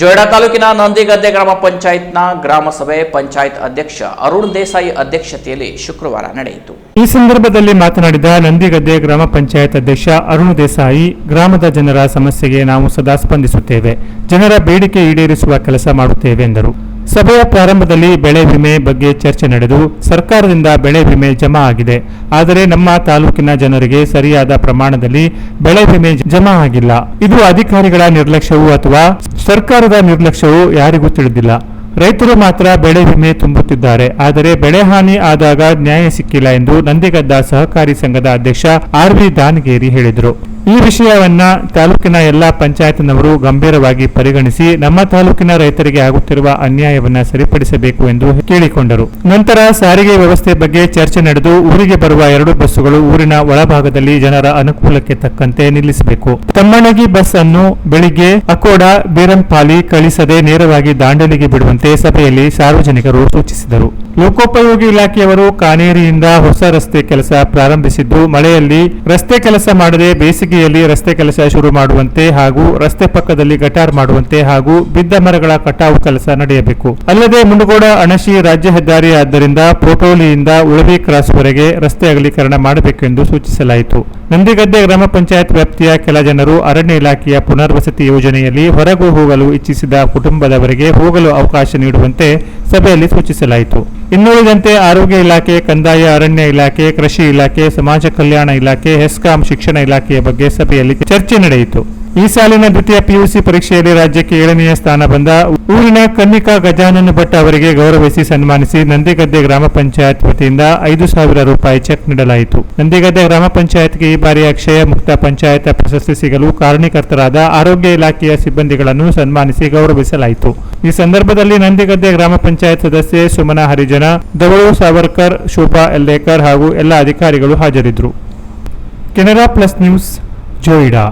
ಜೊಯ್ಡಾ ತಾಲೂಕಿನ ನಂದಿಗದ್ದೆ ಗ್ರಾಮ ಪಂಚಾಯತ್ನ ಗ್ರಾಮ ಸಭೆ ಪಂಚಾಯತ್ ಅಧ್ಯಕ್ಷ ಅರುಣ್ ದೇಸಾಯಿ ಅಧ್ಯಕ್ಷತೆಯಲ್ಲಿ ಶುಕ್ರವಾರ ನಡೆಯಿತು. ಈ ಸಂದರ್ಭದಲ್ಲಿ ಮಾತನಾಡಿದ ನಂದಿಗದ್ದೆ ಗ್ರಾಮ ಪಂಚಾಯತ್ ಅಧ್ಯಕ್ಷ ಅರುಣ್ ದೇಸಾಯಿ, ಗ್ರಾಮದ ಜನರ ಸಮಸ್ಯೆಗೆ ನಾವು ಸದಾ ಸ್ಪಂದಿಸುತ್ತೇವೆ. ಜನರ ಬೇಡಿಕೆ ಈಡೇರಿಸುವ ಕೆಲಸ ಮಾಡುತ್ತೇವೆ ಎಂದರು. ಸಭೆಯ ಪ್ರಾರಂಭದಲ್ಲಿ ಬೆಳೆ ವಿಮೆ ಬಗ್ಗೆ ಚರ್ಚೆ ನಡೆದು ಸರ್ಕಾರದಿಂದ ಬೆಳೆ ವಿಮೆ ಜಮಾ ಆಗಿದೆ. ಆದರೆ ನಮ್ಮ ತಾಲೂಕಿನ ಜನರಿಗೆ ಸರಿಯಾದ ಪ್ರಮಾಣದಲ್ಲಿ ಬೆಳೆ ವಿಮೆ ಜಮಾ ಆಗಿಲ್ಲ. ಇದು ಅಧಿಕಾರಿಗಳ ನಿರ್ಲಕ್ಷ್ಯವೂ ಅಥವಾ ಸರ್ಕಾರದ ನಿರ್ಲಕ್ಷ್ಯವೂ ಯಾರಿಗೂ ತಿಳಿದಿಲ್ಲ. ರೈತರು ಮಾತ್ರ ಬೆಳೆ ವಿಮೆ ತುಂಬುತ್ತಿದ್ದಾರೆ. ಆದರೆ ಬೆಳೆ ಹಾನಿ ಆದಾಗ ನ್ಯಾಯ ಸಿಕ್ಕಿಲ್ಲ ಎಂದು ನಂದಿಗದ್ದ ಸಹಕಾರಿ ಸಂಘದ ಅಧ್ಯಕ್ಷ ಆರ್ ವಿ ದಾನಗೇರಿ ಹೇಳಿದರು. ಈ ವಿಷಯವನ್ನ ತಾಲೂಕಿನ ಎಲ್ಲ ಪಂಚಾಯತ್ನವರು ಗಂಭೀರವಾಗಿ ಪರಿಗಣಿಸಿ ನಮ್ಮ ತಾಲೂಕಿನ ರೈತರಿಗೆ ಆಗುತ್ತಿರುವ ಅನ್ಯಾಯವನ್ನ ಸರಿಪಡಿಸಬೇಕು ಎಂದು ಕೇಳಿಕೊಂಡರು. ನಂತರ ಸಾರಿಗೆ ವ್ಯವಸ್ಥೆ ಬಗ್ಗೆ ಚರ್ಚೆ ನಡೆದು ಊರಿಗೆ ಬರುವ ಎರಡು ಬಸ್ಸುಗಳು ಊರಿನ ಒಳಭಾಗದಲ್ಲಿ ಜನರ ಅನುಕೂಲಕ್ಕೆ ತಕ್ಕಂತೆ ನಿಲ್ಲಿಸಬೇಕು. ತಮ್ಮಣಗಿ ಬಸ್ ಅನ್ನು ಬೆಳಿಗ್ಗೆ ಅಕೋಡ, ಬೀರಂಪಾಲಿ ಕಳಿಸದೆ ನೇರವಾಗಿ ದಾಂಡಲಿಗೆ ಬಿಡುವಂತೆ ಸಭೆಯಲ್ಲಿ ಸಾರ್ವಜನಿಕರು ಸೂಚಿಸಿದರು. ಲೋಕೋಪಯೋಗಿ ಇಲಾಖೆಯವರು ಕಾನೇರಿಯಿಂದ ಹೊಸ ರಸ್ತೆ ಕೆಲಸ ಪ್ರಾರಂಭಿಸಿದ್ದು, ಮಳೆಯಲ್ಲಿ ರಸ್ತೆ ಕೆಲಸ ಮಾಡದೆ ಬೇಸಿಗೆಯಲ್ಲಿ ರಸ್ತೆ ಕೆಲಸ ಶುರು ಮಾಡುವಂತೆ ಹಾಗೂ ರಸ್ತೆ ಪಕ್ಕದಲ್ಲಿ ಗಟಾರ್ ಮಾಡುವಂತೆ ಹಾಗೂ ಬಿದ್ದ ಮರಗಳ ಕಟಾವು ಕೆಲಸ ನಡೆಯಬೇಕು. ಅಲ್ಲದೆ ಮುಂಡಗೋಡ, ಅಣಶಿ ರಾಜ್ಯ ಹೆದ್ದಾರಿ ಆದ್ದರಿಂದ ಪೋಟೋಲಿಯಿಂದ ಉಳವಿ ಕ್ರಾಸ್ವರೆಗೆ ರಸ್ತೆ ಅಗಲೀಕರಣ ಮಾಡಬೇಕೆಂದು ಸೂಚಿಸಲಾಯಿತು. ನಂದಿಗದ್ದೆ ಗ್ರಾಮ ಪಂಚಾಯತ್ ವ್ಯಾಪ್ತಿಯ ಕೆಲ ಜನರು ಅರಣ್ಯ ಇಲಾಖೆಯ ಪುನರ್ವಸತಿ ಯೋಜನೆಯಲ್ಲಿ ಹೊರಗೂ ಹೋಗಲು ಇಚ್ಛಿಸಿದ ಕುಟುಂಬದವರಿಗೆ ಹೋಗಲು ಅವಕಾಶ ನೀಡುವಂತೆ ಸಭೆಯಲ್ಲಿ ಸೂಚಿಸಲಾಯಿತು. ಇನ್ನುಳಿದಂತೆ ಆರೋಗ್ಯ ಇಲಾಖೆ, ಕಂದಾಯ, ಅರಣ್ಯ ಇಲಾಖೆ, ಕೃಷಿ ಇಲಾಖೆ, ಸಮಾಜ ಕಲ್ಯಾಣ ಇಲಾಖೆ, ಹೆಸ್ಕಾಂ ಶಿಕ್ಷಣ ಇಲಾಖೆಯ ಬಗ್ಗೆ ಸಭೆಯಲ್ಲಿ ಚರ್ಚೆ ನಡೆಯಿತು. ಈ ಸಾಲಿನ ದ್ವಿತೀಯ ಪಿಯುಸಿ ಪರೀಕ್ಷೆಯಲ್ಲಿ ರಾಜ್ಯಕ್ಕೆ ಏಳನೆಯ ಸ್ಥಾನ ಬಂದ ಊರಿನ ಕನ್ನಿಕಾ ಗಜಾನನ ಭಟ್ ಅವರಿಗೆ ಗೌರವಿಸಿ ಸನ್ಮಾನಿಸಿ ನಂದಿಗದ್ದೆ ಗ್ರಾಮ ಪಂಚಾಯತ್ ವತಿಯಿಂದ ಐದು ಸಾವಿರ ರೂಪಾಯಿ ಚೆಕ್ ನೀಡಲಾಯಿತು. ನಂದಿಗದ್ದೆ ಗ್ರಾಮ ಪಂಚಾಯತ್ಗೆ ಈ ಬಾರಿ ಅಕ್ಷಯ ಮುಕ್ತ ಪಂಚಾಯತ್ ಪ್ರಶಸ್ತಿ ಸಿಗಲು ಕಾರಣೀಕರ್ತರಾದ ಆರೋಗ್ಯ ಇಲಾಖೆಯ ಸಿಬ್ಬಂದಿಗಳನ್ನು ಸನ್ಮಾನಿಸಿ ಗೌರವಿಸಲಾಯಿತು. ಈ ಸಂದರ್ಭದಲ್ಲಿ ನಂದಿಗದ್ದೆ ಗ್ರಾಮ ಪಂಚಾಯತ್ ಸದಸ್ಯೆ ಸುಮನ ಹರಿಜನ, ದವಳು ಸಾವರ್ಕರ್, ಶೋಭಾ ಎಲ್ಲೇಕರ್ ಹಾಗೂ ಎಲ್ಲ ಅಧಿಕಾರಿಗಳು ಹಾಜರಿದ್ದರು. Canara plus news Joida.